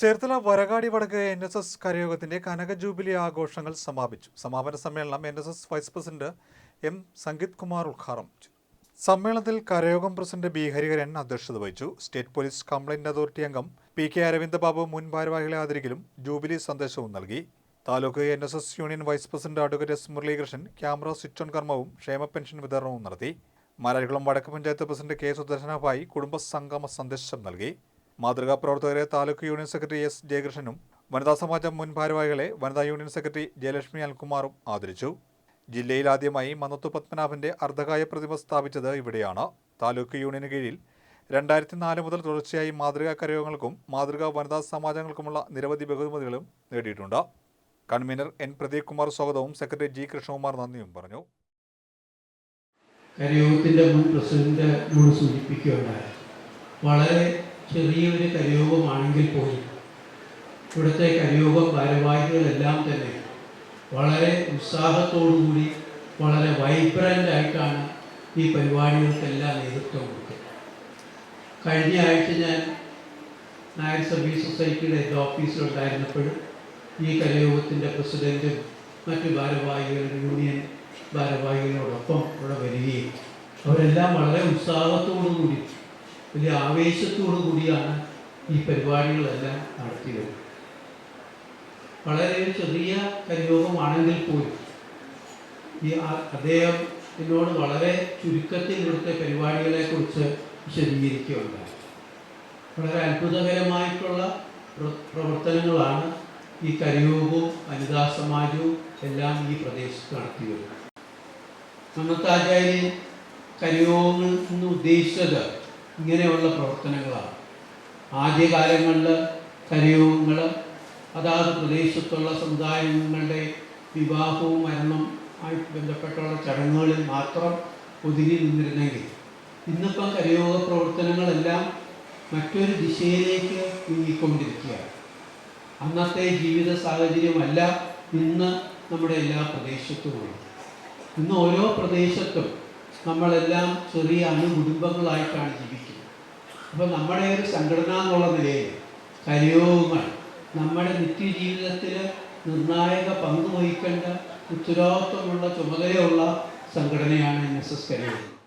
ചേർത്തല വരകാടി വടക്ക് N S S കരയോഗത്തിന്റെ കനക ജൂബിലി ആഘോഷങ്ങൾ സമാപിച്ചു. സമാപന സമ്മേളനം N S S vice president M Sangeeth Kumar ഉദ്ഘാടനം ചെയ്തു. സമ്മേളനത്തിൽ കരയോഗം പ്രസിഡന്റ് ബി ഹരിഹരൻ അധ്യക്ഷത വഹിച്ചു. സ്റ്റേറ്റ് പോലീസ് കംപ്ലൈന്റ് അതോറിറ്റി അംഗം പി. കെ. അരവിന്ദബാബു മുൻ ഭാരവാഹികളെ ആദരിക്കലും ജൂബിലി സന്ദേശവും നൽകി. Taluk N S S union vice president advocate S Muraleekrishnan camera switch on കർമ്മവും ക്ഷേമ പെൻഷൻ വിതരണവും നടത്തി. മാരാരികുളം വടക്ക് പഞ്ചായത്ത് പ്രസിഡന്റ് കെ. സുദർശനഭായി കുടുംബ സംഗമ സന്ദേശം നൽകി. മാതൃകാ പ്രവർത്തകരെ താലൂക്ക് യൂണിയൻ സെക്രട്ടറി എസ് ജയകൃഷ്ണനും വനിതാ സമാജം മുൻ ഭാരവാഹികളെ വനിതാ യൂണിയൻ സെക്രട്ടറി ജയലക്ഷ്മി അൽകുമാറും ആദരിച്ചു. ജില്ലയിൽ ആദ്യമായി മന്നത്തു പത്മനാഭന്റെ അർദ്ധകായ പ്രതിമ സ്ഥാപിച്ചത് ഇവിടെയാണ്. താലൂക്ക് യൂണിയന് കീഴിൽ രണ്ടായിരത്തി നാല് മുതൽ തുടർച്ചയായി മാതൃകാ കരയോഗങ്ങൾക്കും മാതൃകാ വനിതാ സമാജങ്ങൾക്കുമുള്ള നിരവധി ബഹുമതികളും നേടിയിട്ടുണ്ട്. കൺവീനർ എൻ പ്രദീപ് കുമാർ സ്വാഗതവും സെക്രട്ടറി ജി കൃഷ്ണകുമാർ നന്ദിയും പറഞ്ഞു. കരയോഗത്തിന്റെ മുൻ പ്രസിഡന്റ് സൂചിപ്പിക്കുകയുണ്ടായി. വളരെ ചെറിയൊരു കരയോഗമാണെങ്കിൽ പോലും ഇവിടുത്തെ കരിയോഗ ഭാരവാഹികളെല്ലാം തന്നെ വളരെ ഉത്സാഹത്തോടുകൂടി വളരെ വൈബ്രന്റ് ആയിട്ടാണ് ഈ പരിപാടികൾക്കെല്ലാം നേതൃത്വം കൊടുത്തത് കഴിഞ്ഞ ആഴ്ച ഞാൻ നായർ സർവീസ് സൊസൈറ്റിയുടെ ഹെഡ് ഓഫീസിലുണ്ടായിരുന്നപ്പോഴും ഈ കലയോഗത്തിന്റെ പ്രസിഡന്റും മറ്റ് ഭാരവാഹികളും യൂണിയൻ ഭാരവാഹികളോടൊപ്പം ഇവിടെ വരികയും അവരെല്ലാം വളരെ ഉത്സാഹത്തോടു കൂടി വലിയ ആവേശത്തോടു കൂടിയാണ് ഈ പരിപാടികളെല്ലാം നടത്തിയത്. വളരെ ചെറിയ കരയോഗമാണെങ്കിൽ പോലും ഈ അദ്ദേഹം എന്നോട് വളരെ ചുരുക്കത്തിൽ ഇവിടുത്തെ പരിപാടികളെക്കുറിച്ച് വിശദീകരിക്കുകയുണ്ടായി. വളരെ അത്ഭുതകരമായിട്ടുള്ള പ്രവർത്തനങ്ങളാണ് ഈ കരയോഗവും അനിതാ സമാജവും എല്ലാം ഈ പ്രദേശത്ത് നടത്തിയത്. മന്നത്താചാര്യൻ കരയോഗങ്ങൾ എന്ന് ഉദ്ദേശിച്ചത് ഇങ്ങനെയുള്ള പ്രവർത്തനങ്ങളാണ്. ആദ്യകാലങ്ങളിൽ കരയോഗങ്ങൾ അതാത് പ്രദേശത്തുള്ള സമുദായങ്ങളുടെ വിവാഹവും മരണം ആയി ബന്ധപ്പെട്ടുള്ള ചടങ്ങുകളിൽ മാത്രം ഒതുങ്ങി നിന്നിരുന്നെങ്കിൽ ഇന്നിപ്പം കരയോഗ പ്രവർത്തനങ്ങളെല്ലാം മറ്റൊരു ദിശയിലേക്ക് നീങ്ങിക്കൊണ്ടിരിക്കുകയാണ്. അന്നത്തെ ജീവിത സാഹചര്യമല്ല ഇന്ന് നമ്മുടെ എല്ലാ പ്രദേശത്തുമുള്ളത്. ഇന്ന് ഓരോ പ്രദേശത്തും നമ്മളെല്ലാം ചെറിയ അണുകുടുംബങ്ങളായിട്ടാണ് ജീവിക്കുന്നത് അപ്പോൾ നമ്മുടെ ഒരു സംഘടന എന്നുള്ള നിലയിൽ കരയോഗങ്ങൾ നമ്മുടെ നിത്യജീവിതത്തിൽ നിർണായക പങ്ക് വഹിക്കേണ്ട ഉത്തരവാദിത്വമുള്ള ചുമതലയുള്ള സംഘടനയാണ് എൻ എസ് എസ് കരയോഗം